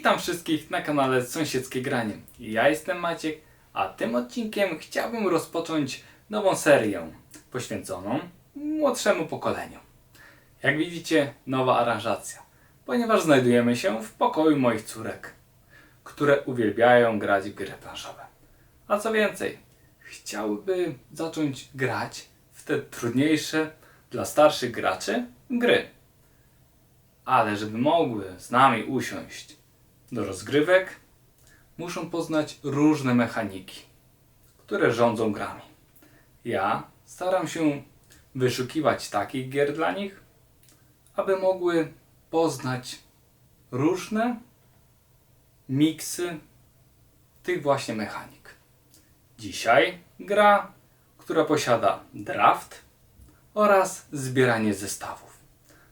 Witam wszystkich na kanale Sąsiedzkie Granie. Ja jestem Maciek, a tym odcinkiem chciałbym rozpocząć nową serię poświęconą młodszemu pokoleniu. Jak widzicie, nowa aranżacja, ponieważ znajdujemy się w pokoju moich córek, które uwielbiają grać w gry planszowe. A co więcej, chciałyby zacząć grać w te trudniejsze dla starszych graczy gry. Ale żeby mogły z nami usiąść do rozgrywek, muszą poznać różne mechaniki, które rządzą grami. Ja staram się wyszukiwać takich gier dla nich, aby mogły poznać różne miksy tych właśnie mechanik. Dzisiaj gra, która posiada draft oraz zbieranie zestawów.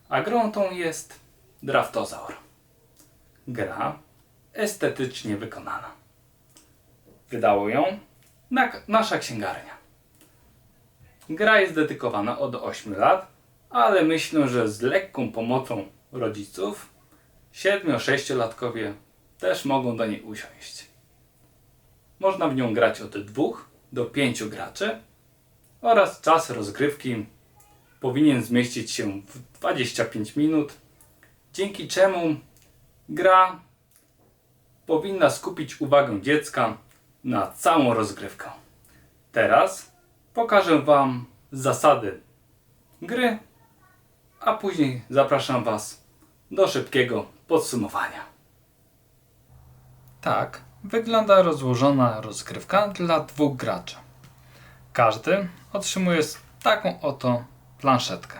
A grą tą jest Draftozaur. Gra estetycznie wykonana. Wydało ją na, nasza księgarnia. Gra jest dedykowana od 8 lat, ale myślę, że z lekką pomocą rodziców 7-6-latkowie też mogą do niej usiąść. Można w nią grać od 2 do 5 graczy oraz czas rozgrywki powinien zmieścić się w 25 minut, dzięki czemu gra powinna skupić uwagę dziecka na całą rozgrywkę. Teraz pokażę Wam zasady gry, a później zapraszam Was do szybkiego podsumowania. Tak wygląda rozłożona rozgrywka dla dwóch graczy. Każdy otrzymuje taką oto planszetkę.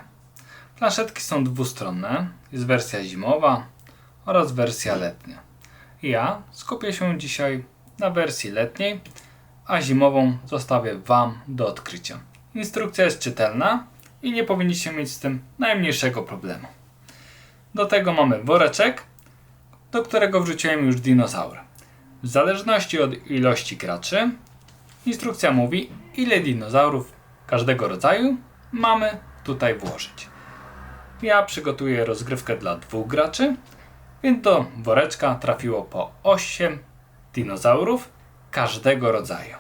Planszetki są dwustronne, jest wersja zimowa oraz wersja letnia. Ja skupię się dzisiaj na wersji letniej, a zimową zostawię Wam do odkrycia. Instrukcja jest czytelna i nie powinniście mieć z tym najmniejszego problemu. Do tego mamy woreczek, do którego wrzuciłem już dinozaury. W zależności od ilości graczy, instrukcja mówi, ile dinozaurów każdego rodzaju mamy tutaj włożyć. Ja przygotuję rozgrywkę dla dwóch graczy, więc do woreczka trafiło po 8 dinozaurów każdego rodzaju.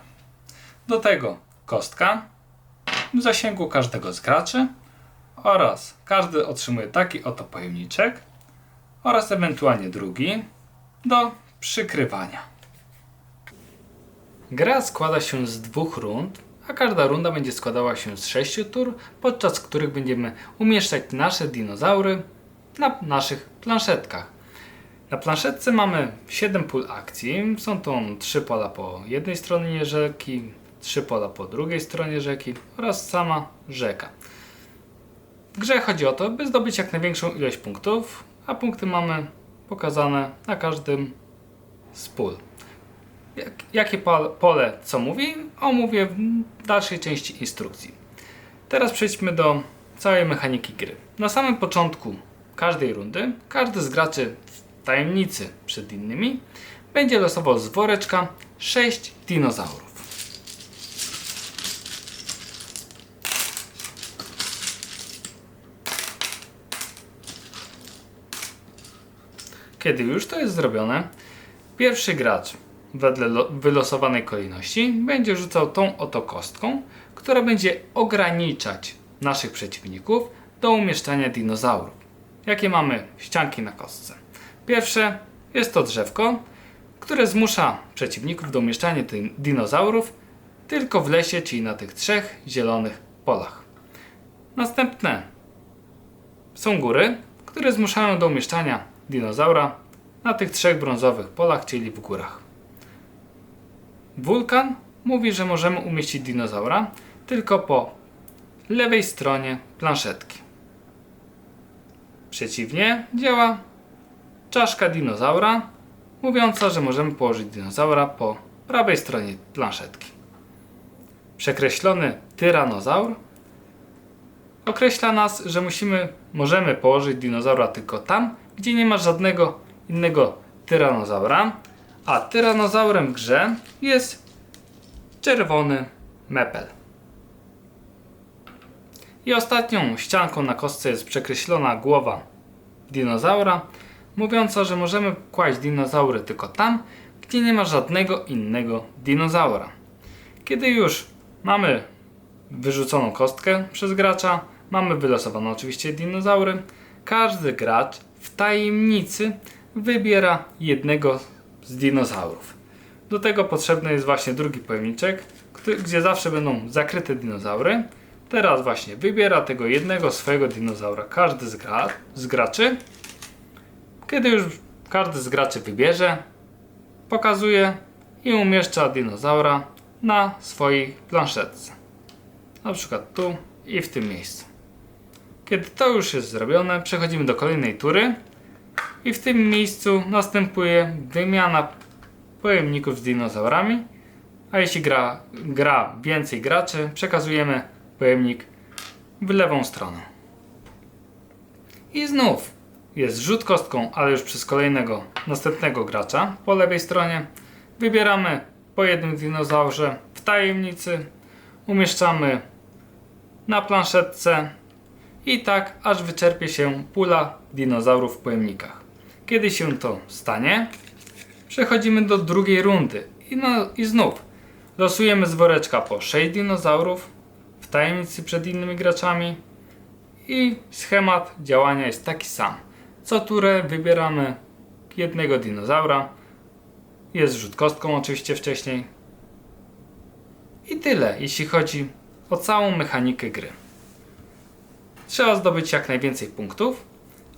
Do tego kostka w zasięgu każdego z graczy oraz każdy otrzymuje taki oto pojemniczek oraz ewentualnie drugi do przykrywania. Gra składa się z dwóch rund, a każda runda będzie składała się z sześciu tur, podczas których będziemy umieszczać nasze dinozaury na naszych planszetkach. Na planszetce mamy 7 pól akcji. Są to 3 pola po jednej stronie rzeki, 3 pola po drugiej stronie rzeki oraz sama rzeka. W grze chodzi o to, by zdobyć jak największą ilość punktów, a punkty mamy pokazane na każdym z pól. Jak, jakie pole co mówi, omówię w dalszej części instrukcji. Teraz przejdźmy do całej mechaniki gry. Na samym początku każdej rundy każdy z graczy tajemnicy przed innymi będzie losował z woreczka 6 dinozaurów. Kiedy już to jest zrobione, pierwszy gracz wedle wylosowanej kolejności będzie rzucał tą oto kostką, która będzie ograniczać naszych przeciwników do umieszczania dinozaurów. Jakie mamy ścianki na kostce? Pierwsze jest to drzewko, które zmusza przeciwników do umieszczania dinozaurów tylko w lesie, czyli na tych trzech zielonych polach. Następne są góry, które zmuszają do umieszczania dinozaura na tych trzech brązowych polach, czyli w górach. Wulkan mówi, że możemy umieścić dinozaura tylko po lewej stronie planszetki. Przeciwnie działa czaszka dinozaura, mówiąca, że możemy położyć dinozaura po prawej stronie planszetki. Przekreślony tyranozaur określa nas, że musimy, możemy położyć dinozaura tylko tam, gdzie nie ma żadnego innego tyranozaura, a tyranozaurem w grze jest czerwony mepel. I ostatnią ścianką na kostce jest przekreślona głowa dinozaura, mówiąca, że możemy kłaść dinozaury tylko tam, gdzie nie ma żadnego innego dinozaura. Kiedy już mamy wyrzuconą kostkę przez gracza, mamy wylosowane oczywiście dinozaury, każdy gracz w tajemnicy wybiera jednego z dinozaurów. Do tego potrzebny jest właśnie drugi pojemniczek, gdzie zawsze będą zakryte dinozaury. Teraz właśnie wybiera tego jednego swojego dinozaura każdy z, gra, z graczy. Kiedy już każdy z graczy wybierze, pokazuje i umieszcza dinozaura na swojej planszetce. Na przykład tu i w tym miejscu. Kiedy to już jest zrobione, przechodzimy do kolejnej tury i w tym miejscu następuje wymiana pojemników z dinozaurami, a jeśli gra, gra więcej graczy, przekazujemy pojemnik w lewą stronę. I znów jest rzut kostką, ale już przez kolejnego, następnego gracza po lewej stronie. Wybieramy po jednym dinozaurze w tajemnicy, umieszczamy na planszetce i tak aż wyczerpie się pula dinozaurów w pojemnikach. Kiedy się to stanie, przechodzimy do drugiej rundy i, no, i znów losujemy z woreczka po 6 dinozaurów w tajemnicy przed innymi graczami i schemat działania jest taki sam. Co turę wybieramy jednego dinozaura. Jest rzut kostką oczywiście wcześniej. I tyle, jeśli chodzi o całą mechanikę gry. Trzeba zdobyć jak najwięcej punktów,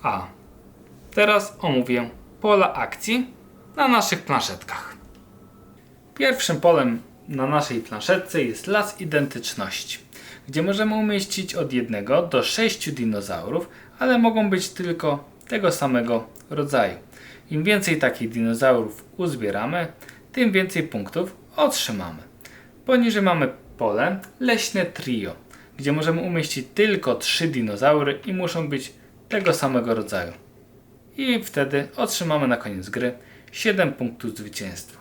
a teraz omówię pola akcji na naszych planszetkach. Pierwszym polem na naszej planszetce jest las identyczności, gdzie możemy umieścić od jednego do sześciu dinozaurów, ale mogą być tylko tego samego rodzaju. Im więcej takich dinozaurów uzbieramy, tym więcej punktów otrzymamy. Poniżej mamy pole leśne trio, gdzie możemy umieścić tylko trzy dinozaury i muszą być tego samego rodzaju. I wtedy otrzymamy na koniec gry 7 punktów zwycięstwa.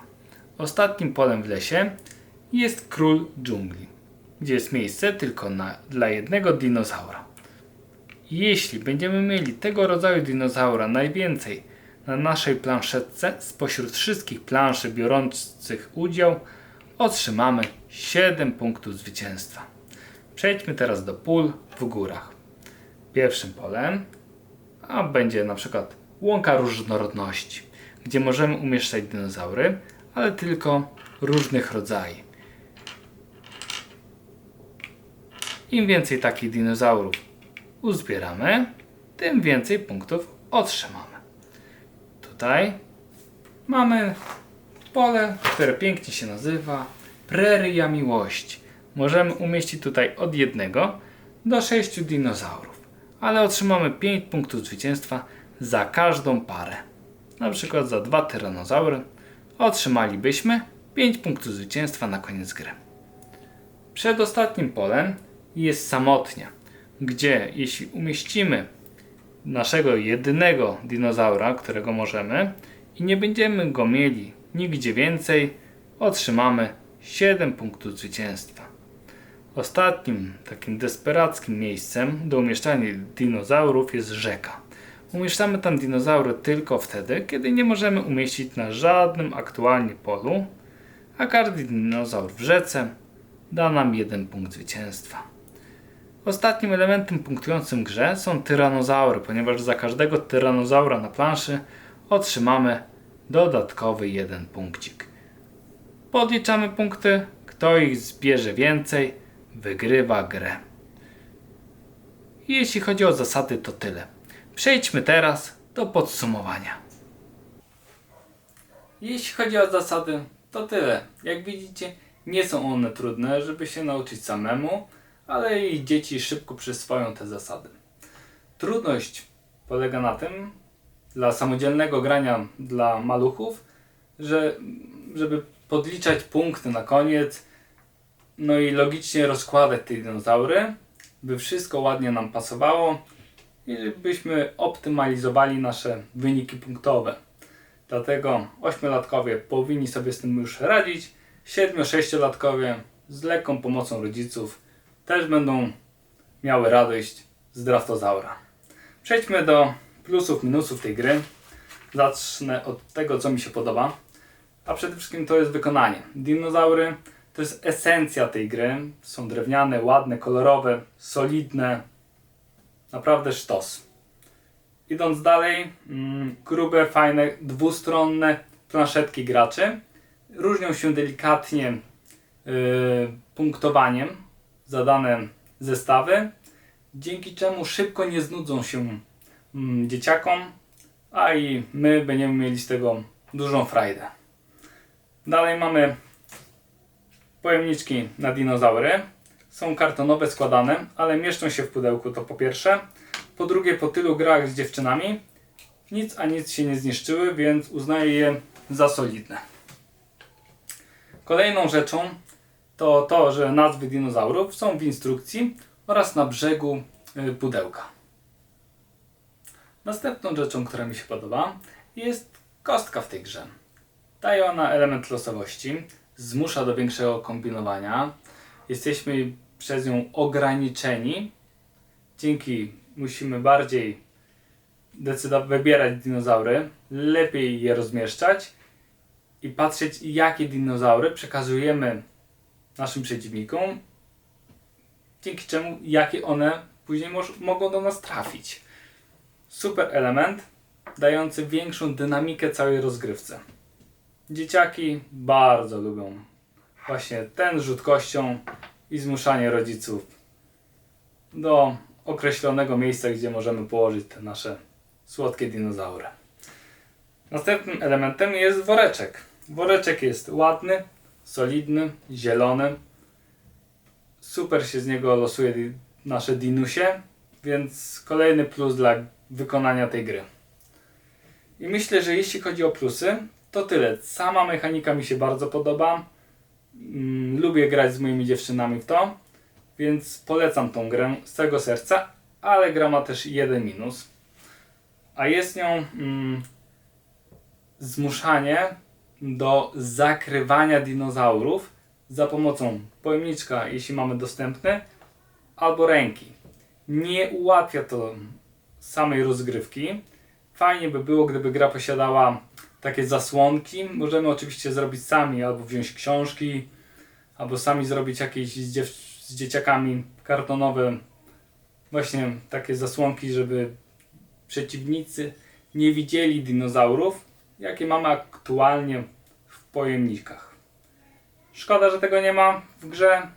Ostatnim polem w lesie jest król dżungli, gdzie jest miejsce tylko na, dla jednego dinozaura. Jeśli będziemy mieli tego rodzaju dinozaura najwięcej na naszej planszetce spośród wszystkich planszy biorących udział, otrzymamy 7 punktów zwycięstwa. Przejdźmy teraz do pól w górach. Pierwszym polem a będzie na przykład łąka różnorodności, gdzie możemy umieszczać dinozaury, ale tylko różnych rodzajów. Im więcej takich dinozaurów uzbieramy, tym więcej punktów otrzymamy. Tutaj mamy pole, które pięknie się nazywa Preria Miłości. Możemy umieścić tutaj od jednego do sześciu dinozaurów, ale otrzymamy 5 punktów zwycięstwa za każdą parę. Na przykład za dwa tyranozaury otrzymalibyśmy 5 punktów zwycięstwa na koniec gry. Przed ostatnim polem jest samotnia, gdzie jeśli umieścimy naszego jedynego dinozaura, którego możemy i nie będziemy go mieli nigdzie więcej, otrzymamy 7 punktów zwycięstwa. Ostatnim takim desperackim miejscem do umieszczania dinozaurów jest rzeka. Umieszczamy tam dinozaury tylko wtedy, kiedy nie możemy umieścić na żadnym aktualnie polu, a każdy dinozaur w rzece da nam jeden punkt zwycięstwa. Ostatnim elementem punktującym grze są tyranozaury, ponieważ za każdego tyranozaura na planszy otrzymamy dodatkowy jeden punkcik. Podliczamy punkty, kto ich zbierze więcej, wygrywa grę. Jeśli chodzi o zasady, to tyle. Przejdźmy teraz do podsumowania. Jeśli chodzi o zasady, to tyle. Jak widzicie, nie są one trudne, żeby się nauczyć samemu, ale i dzieci szybko przyswoją te zasady. Trudność polega na tym, dla samodzielnego grania dla maluchów, że żeby podliczać punkty na koniec, no i logicznie rozkładać te dinozaury, by wszystko ładnie nam pasowało i byśmy optymalizowali nasze wyniki punktowe. Dlatego ośmiolatkowie powinni sobie z tym już radzić, 7-6-latkowie z lekką pomocą rodziców też będą miały radość z draftozaura. Przejdźmy do plusów, minusów tej gry. zacznę od tego, co mi się podoba. A przede wszystkim to jest wykonanie. Dinozaury to jest esencja tej gry. Są drewniane, ładne, kolorowe, solidne. Naprawdę sztos. Idąc dalej, mm, grube, fajne, dwustronne planszetki graczy. Różnią się delikatnie yy, punktowaniem za dane zestawy, dzięki czemu szybko nie znudzą się mm, dzieciakom, a i my będziemy mieli z tego dużą frajdę. Dalej mamy pojemniczki na dinozaury. Są kartonowe, składane, ale mieszczą się w pudełku, to po pierwsze. Po drugie, po tylu grach z dziewczynami nic a nic się nie zniszczyły, więc uznaję je za solidne. Kolejną rzeczą to to, że nazwy dinozaurów są w instrukcji oraz na brzegu y, pudełka. Następną rzeczą, która mi się podoba, jest kostka w tej grze. Daje ona element losowości, zmusza do większego kombinowania. Jesteśmy przez nią ograniczeni. Dzięki musimy bardziej decydować, wybierać dinozaury, lepiej je rozmieszczać i patrzeć, jakie dinozaury przekazujemy naszym przeciwnikom, dzięki czemu jakie one później mogą do nas trafić. Super element, dający większą dynamikę całej rozgrywce. Dzieciaki bardzo lubią właśnie ten rzut kością i zmuszanie rodziców do określonego miejsca, gdzie możemy położyć te nasze słodkie dinozaury. Następnym elementem jest woreczek. Woreczek jest ładny, solidny, zielony. Super się z niego losuje nasze dinusie, więc kolejny plus dla wykonania tej gry. I myślę, że jeśli chodzi o plusy, to tyle. Sama mechanika mi się bardzo podoba. Mm, lubię grać z moimi dziewczynami w to, więc polecam tą grę z całego serca, ale gra ma też jeden minus. A jest nią mm, zmuszanie do zakrywania dinozaurów za pomocą pojemniczka, jeśli mamy dostępny, albo ręki. Nie ułatwia to samej rozgrywki. Fajnie by było, gdyby gra posiadała takie zasłonki. Możemy oczywiście zrobić sami, albo wziąć książki, albo sami zrobić jakieś z, z dzieciakami kartonowe właśnie takie zasłonki, żeby przeciwnicy nie widzieli dinozaurów, jakie mamy aktualnie w pojemnikach. Szkoda, że tego nie ma w grze,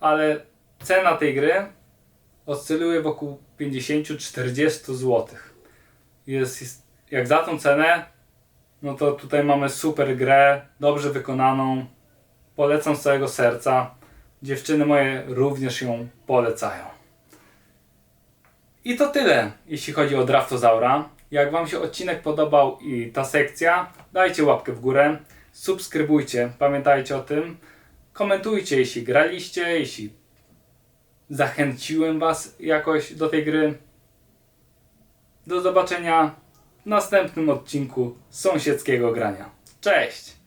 ale cena tej gry oscyluje wokół 50-40 zł. Jest, jest, jak za tą cenę, no to tutaj mamy super grę, dobrze wykonaną. Polecam z całego serca. Dziewczyny moje również ją polecają. I to tyle, jeśli chodzi o Draftozaura. Jak Wam się odcinek podobał i ta sekcja, dajcie łapkę w górę, subskrybujcie, pamiętajcie o tym. Komentujcie, jeśli graliście, jeśli zachęciłem Was jakoś do tej gry. Do zobaczenia w następnym odcinku sąsiedzkiego grania. Cześć!